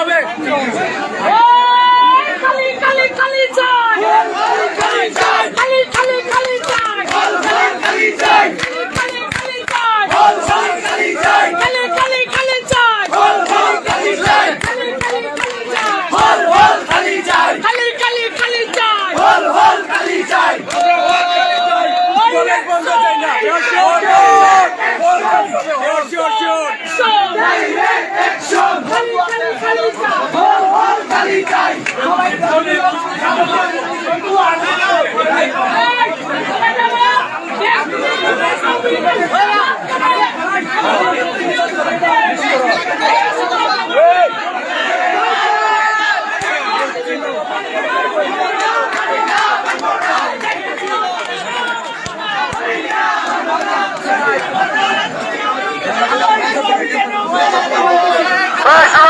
হবে কলেজ বন্ধ চাই না শিওর শিওর খালি খালি খালি চাই এই শোনো,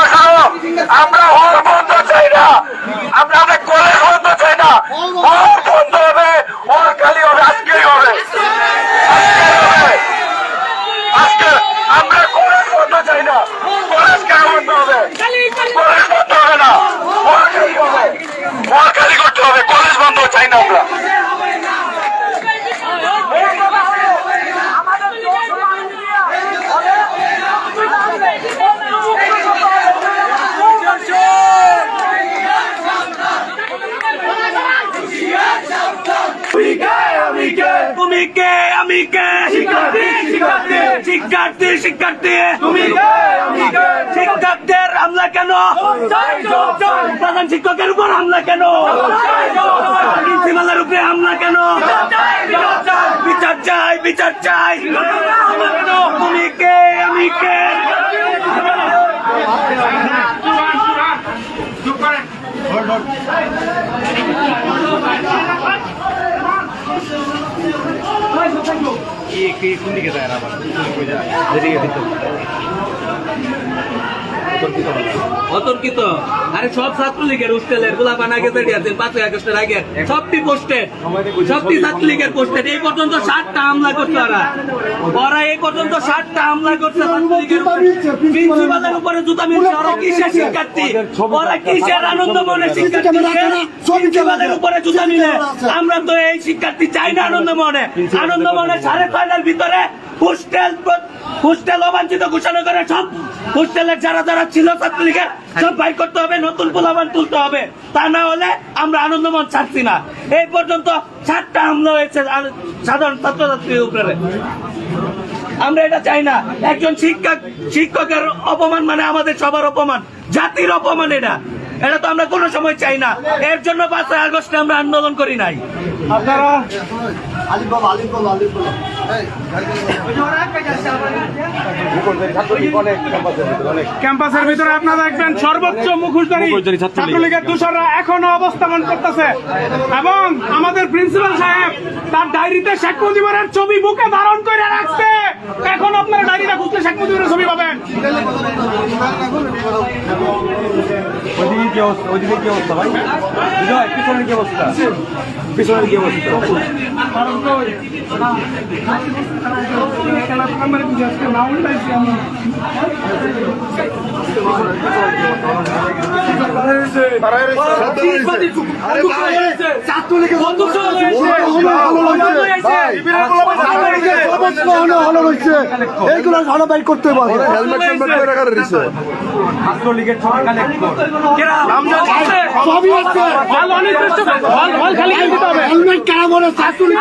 শোনো, আমরা হল বন্ধ চাই না আমরা আমরা কলেজ বন্ধ চাই না হল বন্ধ হবে হল খালি হবে আজকেই হবে আজকেই হবে আজকে আমরা কলেজ বন্ধ চাই না কলেজ কেন বন্ধ হবে খালি খালি কলেজ বন্ধ হবে না হল খালি হবে হল খালি করতে হবে কলেজ বন্ধ চাই না আমরা তুমি কে আমি কে শিক্ষার্থী শিক্ষার্থী তুমি কে? শিক্ষকদের হামলা কেন? প্রধান শিক্ষকের উপর হামলা কেন? প্রিন্সিপালের উপরে হামলা কেন? বিচার চাই বিচার চাই। তুমি কে? আমি কে? কোন দিকে যায় আবার দেরি ভিতরে অতর্কিত আরে সব ছাত্রলীগের হোস্টেলের গোলাপান আগে বেরিয়ে পাঁচই আগস্টের আগে। সবটি পোস্টেড সবটি ছাত্রলীগের পোস্টেড এই পর্যন্ত ষাটটা হামলা করছে ওরা। ওরা এই পর্যন্ত ষাটটা হামলা করছে ছাত্রলীগের প্রিন্সিপালের উপরে জুতা মিলছে। ওরা কিসের শিক্ষার্থী? ওরা কিসের আনন্দ মনে শিক্ষার্থী প্রিন্সিপালের উপরে জুতা মিলে। আমরা তো এই শিক্ষার্থী চাই না আনন্দ মনে আনন্দ মনে সাড়ে ছয়টার ভিতরে হোস্টেল হোস্টেল অবাঞ্ছিত ঘোষণা করে সব হোস্টেলের যারা যারা ছিল ছাত্রলীগের সব বাইর করতে হবে, নতুন পোলাবান তুলতে হবে। তা না হলে আমরা আনন্দমন ছাড়ছি না। এই পর্যন্ত চারটা হামলা হয়েছে সাধারণ ছাত্রছাত্রীর উপরে। আমরা এটা চাই না। একজন শিক্ষক, শিক্ষকের অপমান মানে আমাদের সবার অপমান। জাতির অপমান এটা। এটা তো আমরা কোনো সময় চাই না। এর জন্য পাঁচই আগস্টে আমরা আন্দোলন করি নাই। ক্যাম্পাসের ভিতরে আপনারা দেখবেন সর্বোচ্চ মুখোশধারী ছাত্রলীগের দূষণরা এখনও অবস্থান করতেছে। এবং আমাদের প্রিন্সিপাল সাহেব তার ডায়েরিতে শেখ মুজিবের ছবি বুকে ধারণ করে রাখছে। এখন আপনারা ডায়েরিটা খুঁজলে শেখ মুজিবের ছবি পাবেন। ওইদিকে কি অবস্থা? ওইদিকে কি অবস্থা ভাই? বিজয় পিছনের কি অবস্থা? পিছনের কি অবস্থা? এইগুলো ভালো বাইর করতে পারবে ছাত্রলীগের ছবি কালেক্ট সবই আছে হল খালি হবে হেলমেট কেন বলে? ছাত্রলীগ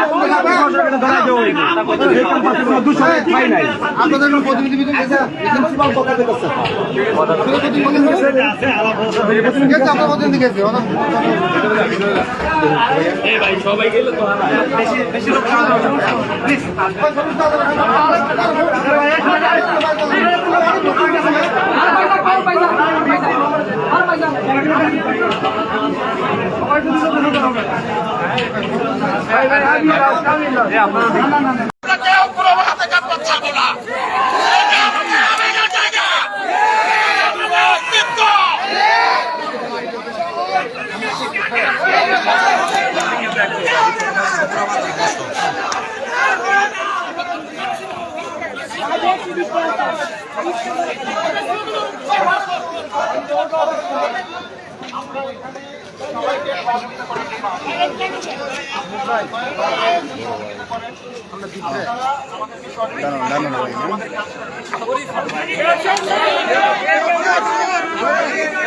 আপনাদের প্রতিনিধি বিধান গেছে প্রিন্সিপাল কথা গেছে আপনার আমরা এখানে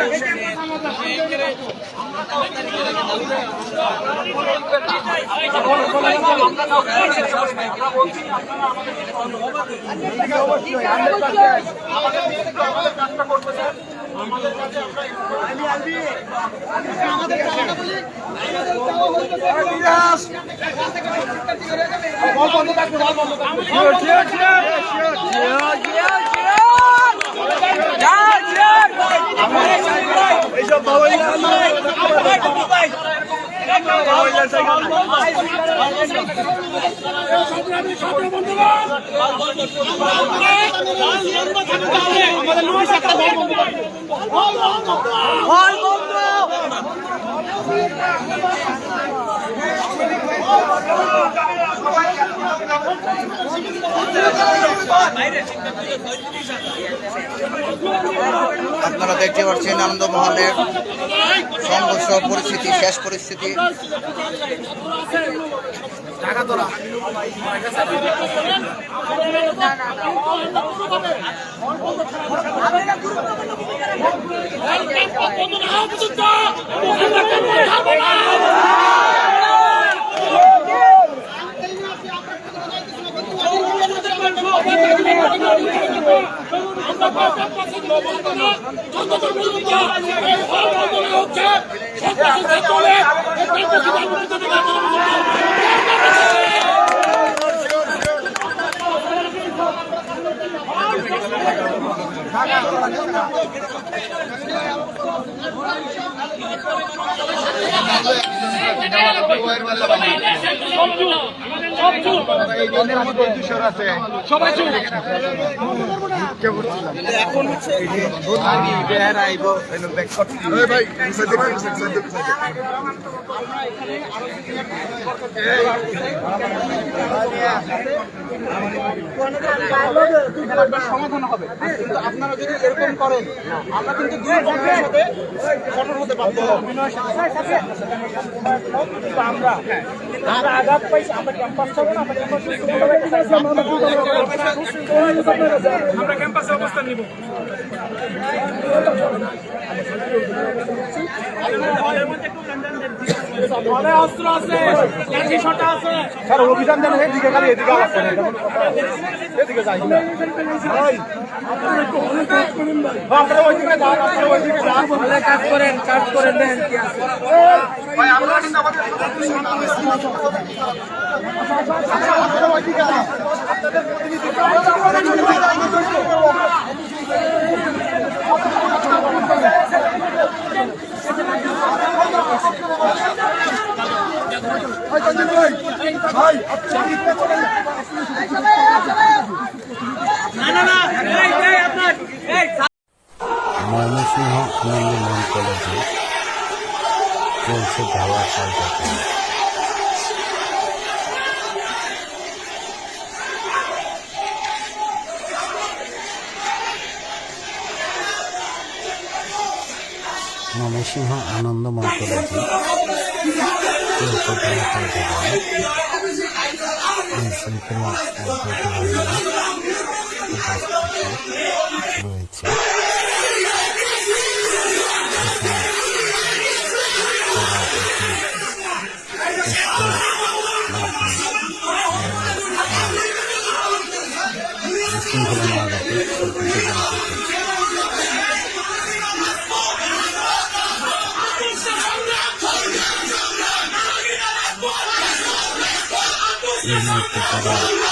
আমাদের পাচ্ছাবো না আপনারা দেখতে পাচ্ছেন আনন্দমহলের সংঘর্ষ পরিস্থিতি শেষ পরিস্থিতি। সমঝু সমাধান হবে কিন্তু আপনারা যদি এরকম করেন আমরা কিন্তু দুই পক্ষের সাথে কঠোর হতে বাধ্য আমরা আমরা আঘাত পাইছি আমরা আমরা ক্যাম্পাসে অবস্থান নিব। লাঠি ছোটা আছে স্যার অভিযান জানেন এদিকে খালি এদিকে করে। এদিকে যাই। আপনারা ওইদিকে যান আপনারা ওইদিকে যান। কাজ করেন কাজ করেন কি আছে। ভাই আমরা কিন্তু আমাদের আপনারা ওইদিকে আসেন। ভাই, সঞ্জীব ভাই, ভাই, আপনি না না না এই এই আপনার এই ময়মনসিংহ আনন্দমোহন কলেজে চলছে কলেজে চলছে ধাওয়া কার্যক্রম এই বিশৃঙ্খলা না রাখে সেটিকে জানতে চাইছে এই মুহূর্তে তারা